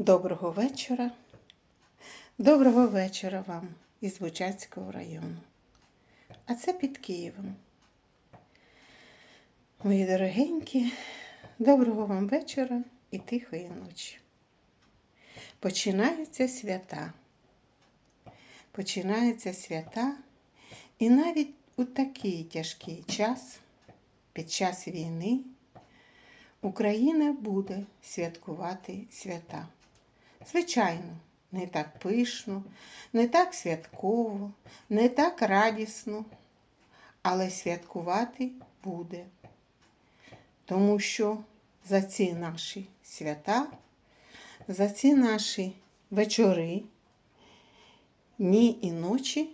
Доброго вечора. Доброго вечора вам із Бучацького району. А це під Києвом. Мої дорогенькі, доброго вам вечора і тихої ночі. Починаються свята. Починаються свята, і навіть у такий тяжкий час, під час війни, Україна буде святкувати свята. Звичайно, не так пишно, не так святково, не так радісно, але святкувати буде. Тому що за ці наші свята, за ці наші вечори, дні і ночі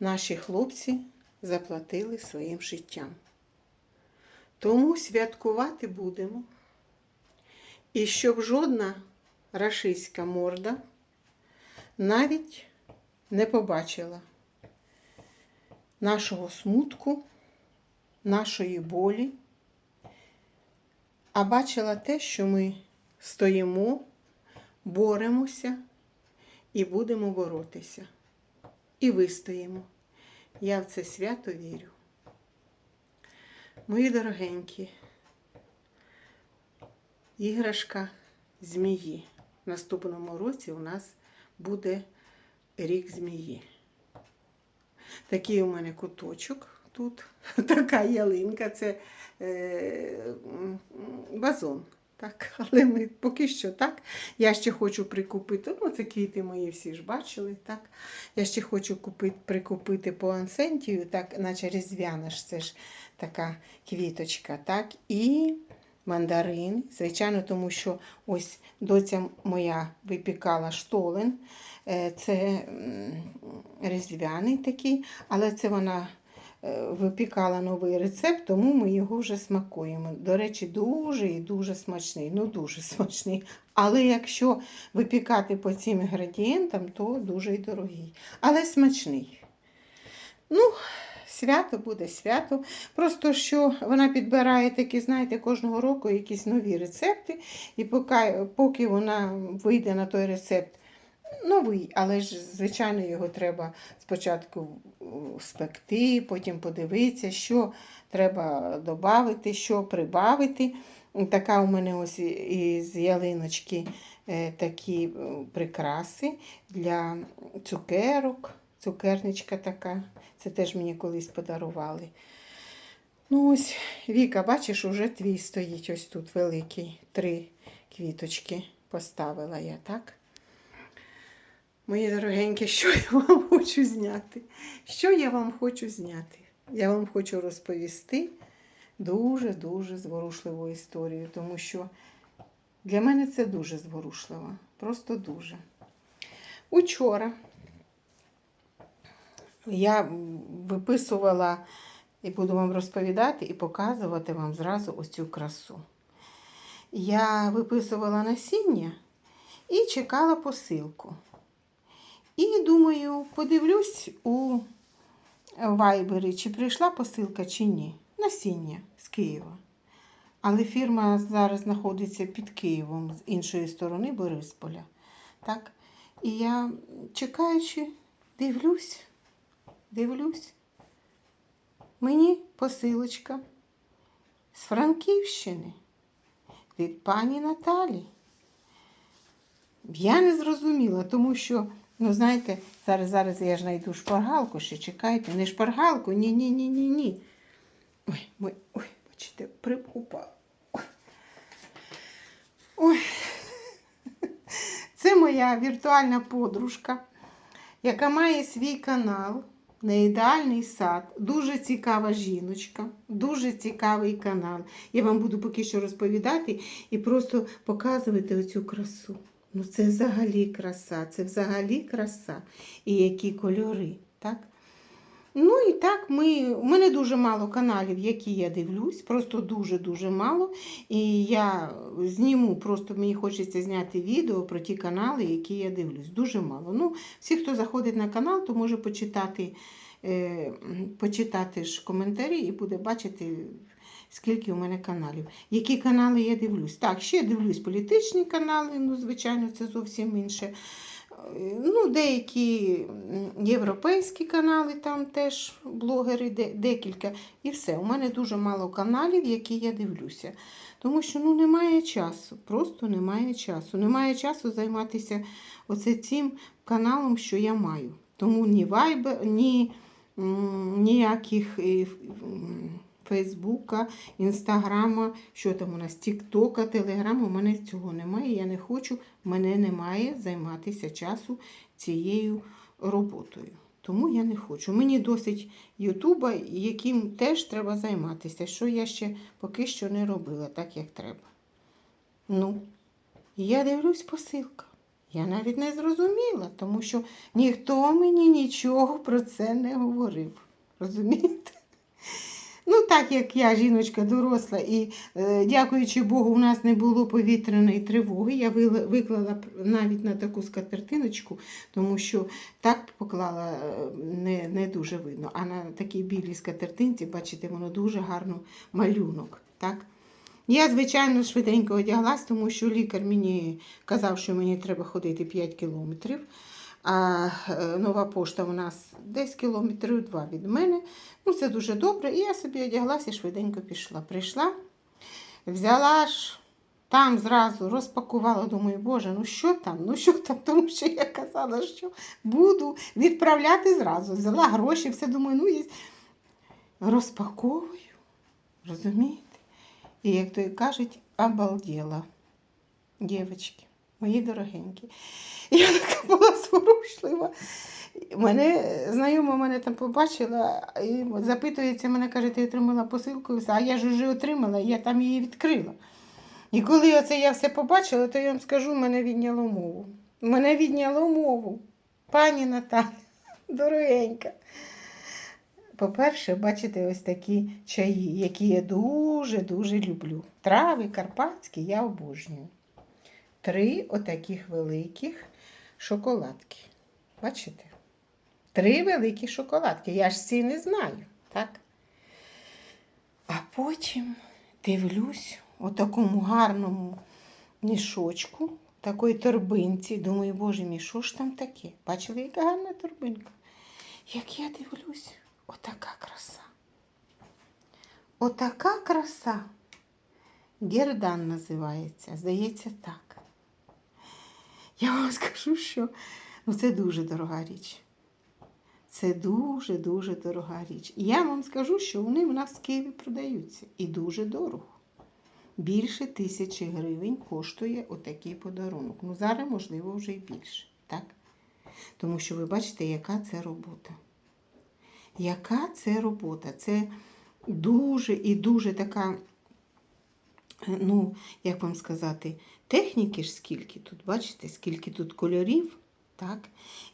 наші хлопці заплатили своїм життям. Тому святкувати будемо. І щоб жодна рашистська морда навіть не побачила нашого смутку, нашої болі, а бачила те, що ми стоїмо, боремося і будемо боротися. І вистоїмо. Я в це свято вірю. Мої дорогенькі, іграшка змії. Наступному році у нас буде рік змії. Такий у мене куточок тут, така ялинка, це е, м, базон. Так, але ми поки що так. Я ще хочу прикупити. Ну, це квіти мої всі ж бачили. так. Я ще хочу купити, прикупити по ансентію, так, наче різдвяна ж це ж така квіточка. так. І мандарин. Звичайно, тому що ось доця моя випікала штолен. Е, Це різдвяний такий, але це вона е, випікала новий рецепт, тому ми його вже смакуємо. До речі, дуже і дуже смачний. Ну, дуже смачний. Але якщо випікати по цим інгредієнтам, то дуже й дорогий. Але смачний. Ну, свято буде свято. Просто що вона підбирає такі, знаєте, кожного року якісь нові рецепти, і поки, поки вона вийде на той рецепт. Новий, але ж, звичайно, його треба спочатку е, спекти, потім подивитися, що треба додати, що прибавити. Така у мене ось із ялиночки е, такі е, прикраси для цукерок, цукерничка така. Це теж мені колись подарували. Ну ось, Віка, бачиш, уже твій стоїть ось тут великий. Три квіточки поставила я, так? Мої дорогенькі, що я вам хочу зняти? Що я вам хочу зняти? Я вам хочу розповісти дуже-дуже зворушливу історію, тому що для мене це дуже зворушливо. Просто дуже. Учора я виписувала і буду вам розповідати і показувати вам зразу ось цю красу. Я виписувала насіння і чекала посилку. І думаю, подивлюсь у вайбері, чи прийшла посилка, чи ні. Насіння з Києва. Але фірма зараз знаходиться під Києвом з іншої сторони Борисполя. Так? І я, чекаючи, дивлюсь, дивлюсь. Мені посилочка з Франківщини від пані Наталі. Я не зрозуміла, тому що, ну знаєте, зараз зараз я ж знайду шпаргалку, ще чекайте, не шпаргалку, ні, ні, ні, ні. Ой, ой, ой, бачите, припупав. Ой. Це моя віртуальна подружка, яка має свій канал Неідеальний сад. Дуже цікава жіночка, дуже цікавий канал. Я вам буду поки що розповідати і просто показувати оцю красу. Ну, це взагалі краса, це взагалі краса. І які кольори, так? Ну і так, ми, у мене дуже мало каналів, які я дивлюсь, просто дуже-дуже мало. І я зніму, просто мені хочеться зняти відео про ті канали, які я дивлюсь. Дуже мало. Ну, всі, хто заходить на канал, то може почитати, е, почитати ж коментарі і буде бачити скільки у мене каналів. Які канали я дивлюсь? Так, ще дивлюсь політичні канали, ну, звичайно, це зовсім інше. Ну, деякі європейські канали, там теж блогери, де- декілька. І все. У мене дуже мало каналів, які я дивлюся. Тому що ну, немає часу. Просто немає часу. Немає часу займатися оце цим каналом, що я маю. Тому ні Viber, ні ніяких Фейсбука, Інстаграма, що там у нас, Тіктока, Телеграма, у мене цього немає. Я не хочу, мене немає займатися часу цією роботою. Тому я не хочу. Мені досить Ютуба, яким теж треба займатися, що я ще поки що не робила так, як треба. Ну, я дивлюсь посилка. Я навіть не зрозуміла, тому що ніхто мені нічого про це не говорив. Розумієте? Ну, так як я жіночка доросла, і е, дякуючи Богу, у нас не було повітряної тривоги. Я виклала навіть на таку скатертиночку, тому що так поклала е, не, не дуже видно. А на такій білій скатертинці, бачите, воно дуже гарно малюнок. Так? Я, звичайно, швиденько одяглась, тому що лікар мені казав, що мені треба ходити 5 кілометрів. А е, нова пошта у нас десь кілометрів два від мене. Ну, це дуже добре. І я собі одяглася і швиденько пішла. Прийшла, взяла ж, там зразу розпакувала, думаю, Боже, ну що там, ну що там, тому що я казала, що буду відправляти зразу. Взяла гроші, все думаю, ну є. Розпаковую, розумієте? І як то і кажуть, обалдела. Дівчатки, мої дорогенькі. Я така була зворушлива. Мене знайома мене там побачила і запитується, мене каже, ти отримала посилку, а я ж вже отримала, я там її відкрила. І коли оце я все побачила, то я вам скажу, мене відняло мову. Мене відняло мову. Пані Наталя, дорогенька. По-перше, бачите, ось такі чаї, які я дуже-дуже люблю. Трави карпатські я обожнюю. Три отаких великих шоколадки. Бачите? Три великі шоколадки. Я ж ці не знаю, так? А потім дивлюсь у такому гарному мішочку, такої торбинці. Думаю, боже мій, що ж там таке? Бачили, яка гарна торбинка? Як я дивлюсь, отака краса. Отака краса. Гердан називається, здається, так. Я вам скажу, що ну, це дуже дорога річ. Це дуже-дуже дорога річ. І я вам скажу, що вони в нас в Києві продаються. І дуже дорого. Більше тисячі гривень коштує отакий подарунок. Ну, зараз, можливо, вже і більше. Так? Тому що ви бачите, яка це робота. Яка це робота? Це дуже і дуже така, ну, як вам сказати, техніки ж скільки тут, бачите, скільки тут кольорів, так?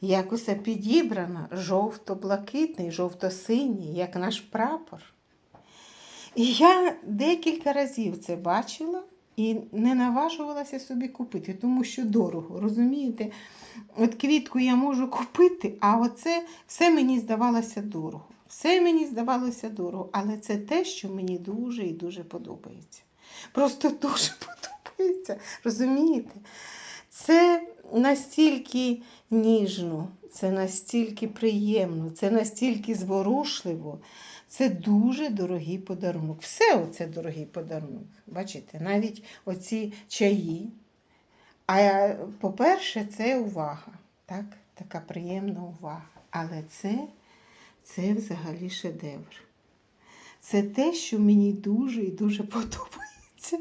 Як усе підібрано, жовто-блакитний, жовто-синій, як наш прапор. І я декілька разів це бачила і не наважувалася собі купити, тому що дорого, розумієте? От квітку я можу купити, а оце все мені здавалося дорого. Все мені здавалося дорого, але це те, що мені дуже і дуже подобається. Просто дуже подобається. Розумієте? Це настільки ніжно, це настільки приємно, це настільки зворушливо. Це дуже дорогий подарунок. Все оце дорогий подарунок. Бачите, навіть оці чаї. А по-перше, це увага. Так? Така приємна увага. Але це, це взагалі шедевр. Це те, що мені дуже і дуже подобається.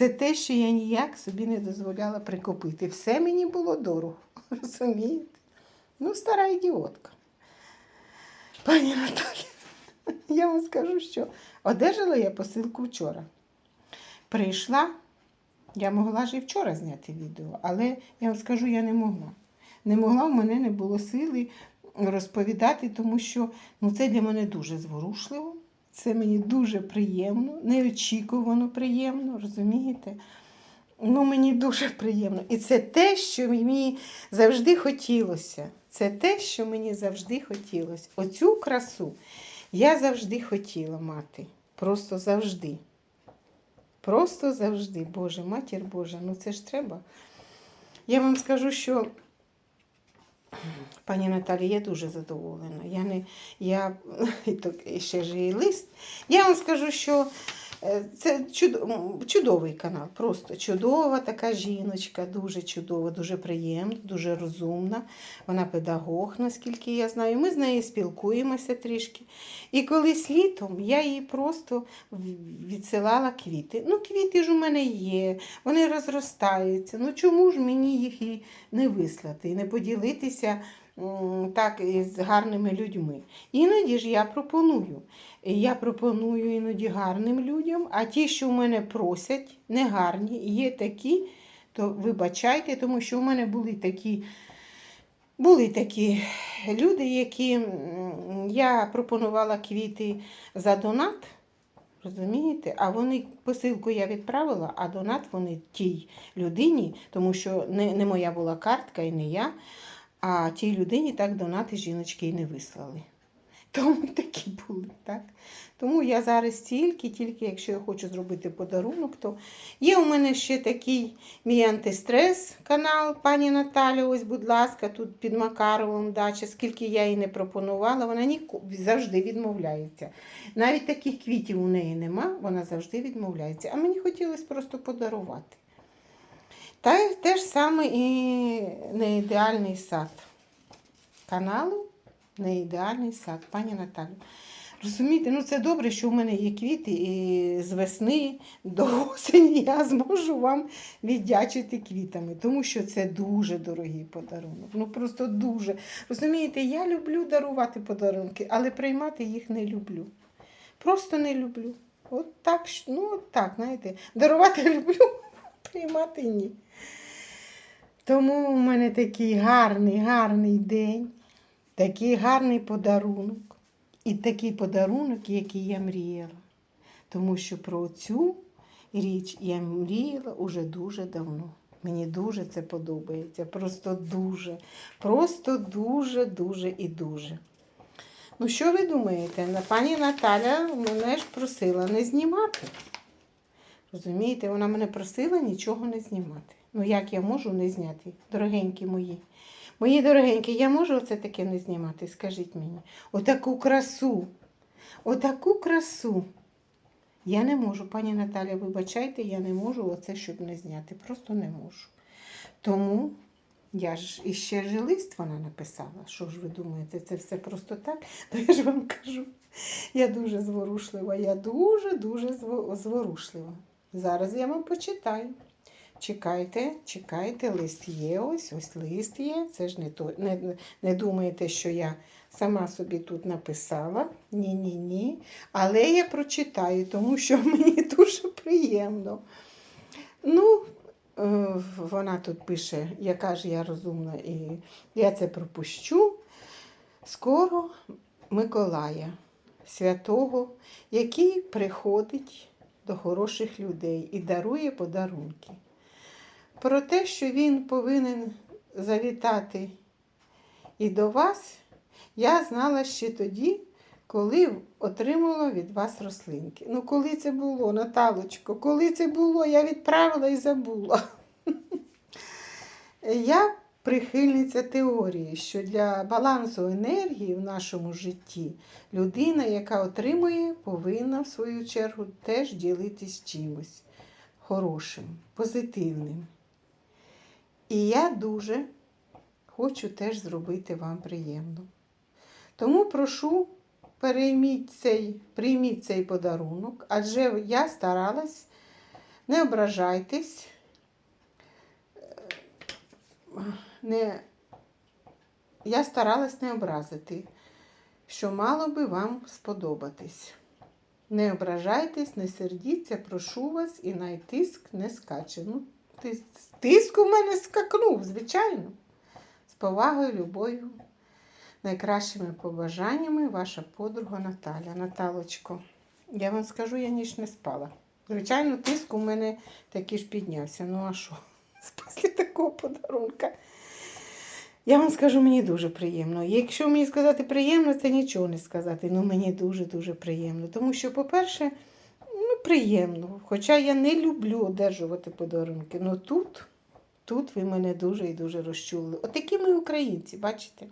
Це те, що я ніяк собі не дозволяла прикопити. Все мені було дорого. Розумієте? Ну, стара ідіотка. Пані Наталі, я вам скажу, що одержала я посилку вчора. Прийшла, я могла ж і вчора зняти відео, але я вам скажу, я не могла. Не могла, в мене не було сили розповідати, тому що ну, це для мене дуже зворушливо. Це мені дуже приємно, неочікувано приємно, розумієте? Ну, мені дуже приємно. І це те, що мені завжди хотілося. Це те, що мені завжди хотілося. Оцю красу я завжди хотіла мати. Просто завжди. Просто завжди. Боже, матір Божа, ну це ж треба. Я вам скажу, що пані Наталі, я дуже задоволена. Я не, я, і ще ж і лист. Я вам скажу, що це чудовий канал, просто чудова така жіночка, дуже чудова, дуже приємна, дуже розумна. Вона педагог, наскільки я знаю. Ми з нею спілкуємося трішки. І колись літом я їй просто відсилала квіти. Ну, квіти ж у мене є, вони розростаються. Ну чому ж мені їх і не вислати, і не поділитися так із гарними людьми? Іноді ж я пропоную. Я пропоную іноді гарним людям, а ті, що в мене просять, негарні, є такі, то вибачайте, тому що в мене були такі. Були такі люди, які я пропонувала квіти за донат, розумієте? А вони посилку я відправила, а донат вони тій людині, тому що не, не моя була картка і не я, а тій людині так донати жіночки і не вислали. Тому такі були, так? Тому я зараз тільки, тільки якщо я хочу зробити подарунок, то є у мене ще такий мій антистрес канал, пані Наталі, ось, будь ласка, тут під Макаровим дача, скільки я їй не пропонувала, вона ніко... завжди відмовляється. Навіть таких квітів у неї нема, вона завжди відмовляється. А мені хотілося просто подарувати. Та те ж саме і неідеальний сад каналу Неідеальний сад, пані Наталю. Розумієте, ну це добре, що в мене є квіти, і з весни до осені я зможу вам віддячити квітами, тому що це дуже дорогий подарунок. Ну просто дуже. Розумієте, я люблю дарувати подарунки, але приймати їх не люблю. Просто не люблю. От так, ну от так, знаєте, дарувати люблю, приймати ні. Тому у мене такий гарний, гарний день, такий гарний подарунок. І такий подарунок, який я мріяла. Тому що про цю річ я мріяла уже дуже давно. Мені дуже це подобається. Просто дуже. Просто дуже, дуже і дуже. Ну, що ви думаєте? Пані Наталя мене ж просила не знімати. Розумієте, вона мене просила нічого не знімати. Ну, як я можу не зняти, дорогенькі мої? Мої дорогенькі, я можу оце таке не знімати? Скажіть мені. Отаку красу. Отаку красу. Я не можу, пані Наталя, вибачайте, я не можу оце, щоб не зняти. Просто не можу. Тому я ж іще ж лист вона написала. Що ж ви думаєте, це все просто так? То я ж вам кажу, я дуже зворушлива, я дуже-дуже зворушлива. Зараз я вам почитаю. Чекайте, чекайте, лист є ось, ось лист є. Це ж не то. Не, не думаєте, що я сама собі тут написала. Ні, ні, ні. Але я прочитаю, тому що мені дуже приємно. Ну, е, вона тут пише, яка ж я розумна, і я це пропущу. Скоро Миколая, святого, який приходить до хороших людей і дарує подарунки. Про те, що він повинен завітати і до вас, я знала ще тоді, коли отримала від вас рослинки. Ну, коли це було, Наталочко, коли це було, я відправила і забула. Я прихильниця теорії, що для балансу енергії в нашому житті людина, яка отримує, повинна в свою чергу теж ділитись чимось хорошим, позитивним. І я дуже хочу теж зробити вам приємно. Тому прошу, перейміть цей, прийміть цей подарунок, адже я старалась, не ображайтесь, не, я старалась не образити, що мало би вам сподобатись. Не ображайтесь, не сердіться, прошу вас, і най тиск не скаче. Ну, тиск у мене скакнув, звичайно. З повагою, любов'ю, найкращими побажаннями, ваша подруга Наталя. Наталочко, я вам скажу, я ніч не спала. Звичайно, тиск у мене такий ж піднявся. Ну а що? Після такого подарунка. Я вам скажу, мені дуже приємно. Якщо мені сказати приємно, це нічого не сказати. Ну мені дуже-дуже приємно. Тому що, по-перше, ну, приємно. Хоча я не люблю одержувати подарунки. Ну тут, тут ви мене дуже і дуже розчули. Отакі ми українці, бачите?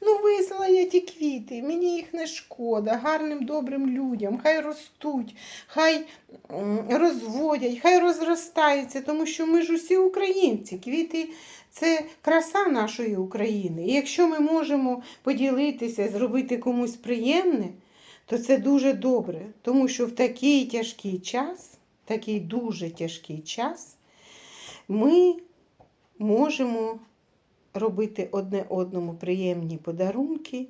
Ну, вислала я ті квіти, мені їх не шкода, гарним добрим людям, хай ростуть, хай розводять, хай розростаються, тому що ми ж усі українці. Квіти це краса нашої України. І якщо ми можемо поділитися, зробити комусь приємне, то це дуже добре, тому що в такий тяжкий час, такий дуже тяжкий час, ми можемо робити одне одному приємні подарунки,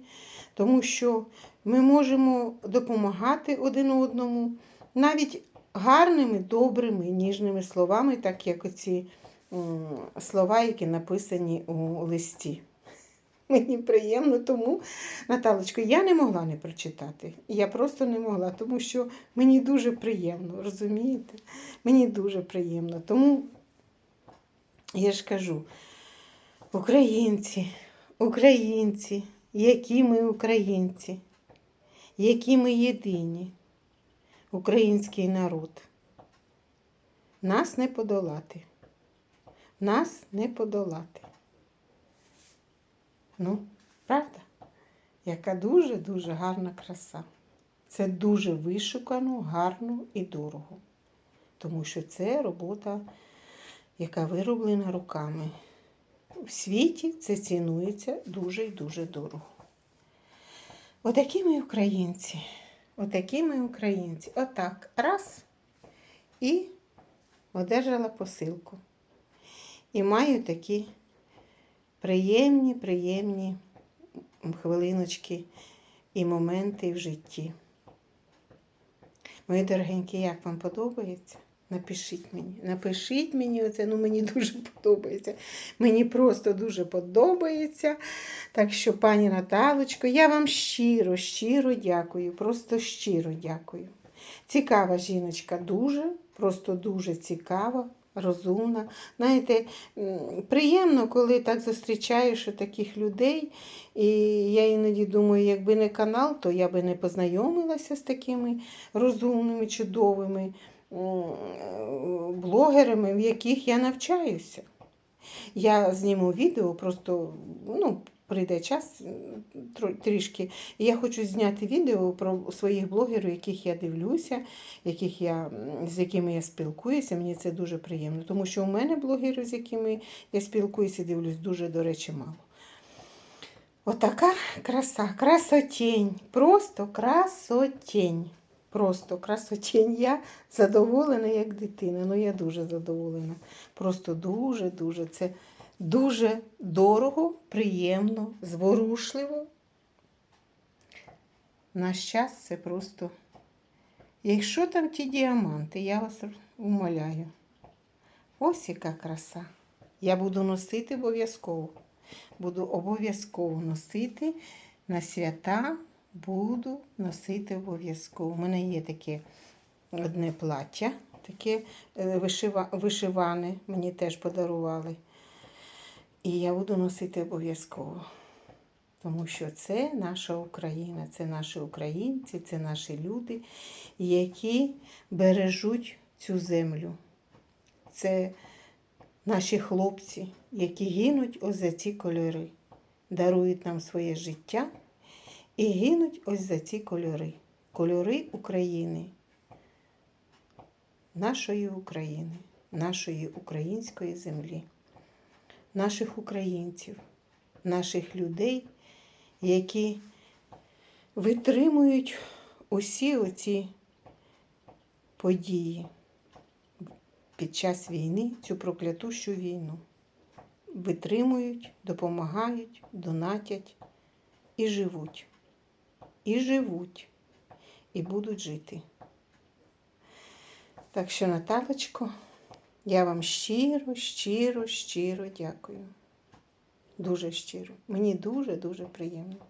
тому що ми можемо допомагати один одному навіть гарними, добрими, ніжними словами, так як оці слова, які написані у листі. Мені приємно, тому, Наталочко, я не могла не прочитати. Я просто не могла, тому що мені дуже приємно, розумієте? Мені дуже приємно. Тому я ж кажу, українці, українці, які ми українці, які ми єдині, український народ. Нас не подолати. Нас не подолати. Ну, правда? Яка дуже-дуже гарна краса. Це дуже вишукано, гарно і дорого. Тому що це робота, яка вироблена руками. В світі це цінується дуже і дуже дорого. Отакі ми українці. Отакі ми українці. Отак. Раз. І одержала посилку. І маю такі приємні, приємні хвилиночки і моменти в житті. Мої дорогенькі, як вам подобається? Напишіть мені. Напишіть мені оце, ну мені дуже подобається. Мені просто дуже подобається. Так що, пані Наталочко, я вам щиро, щиро дякую. Просто щиро дякую. Цікава жіночка, дуже, просто дуже цікава, розумна. Знаєте, приємно, коли так зустрічаєш таких людей. І я іноді думаю, якби не канал, то я би не познайомилася з такими розумними, чудовими блогерами, в яких я навчаюся. Я зніму відео, просто ну, прийде час трішки. І я хочу зняти відео про своїх блогерів, яких я дивлюся, яких я, з якими я спілкуюся. Мені це дуже приємно, тому що у мене блогерів, з якими я спілкуюся, дивлюсь, дуже, до речі, мало. Отака краса, красотень, просто красотень. Просто красотень. Я задоволена як дитина. Ну я дуже задоволена. Просто дуже-дуже. Це дуже дорого, приємно, зворушливо. Наш час це просто. Якщо там ті діаманти, я вас умоляю. Ось яка краса. Я буду носити обов'язково. Буду обов'язково носити на свята, буду носити обов'язково. У мене є таке одне плаття, таке е, вишива, вишиване, мені теж подарували. І я буду носити обов'язково. Тому що це наша Україна, це наші українці, це наші люди, які бережуть цю землю. Це наші хлопці, які гинуть ось за ці кольори, дарують нам своє життя і гинуть ось за ці кольори. Кольори України, нашої України, нашої української землі, наших українців, наших людей, які витримують усі оці події під час війни, цю проклятущу війну. Витримують, допомагають, донатять і живуть. І живуть, і будуть жити. Так що, Наталочко, я вам щиро, щиро, щиро дякую. Дуже щиро. Мені дуже-дуже приємно.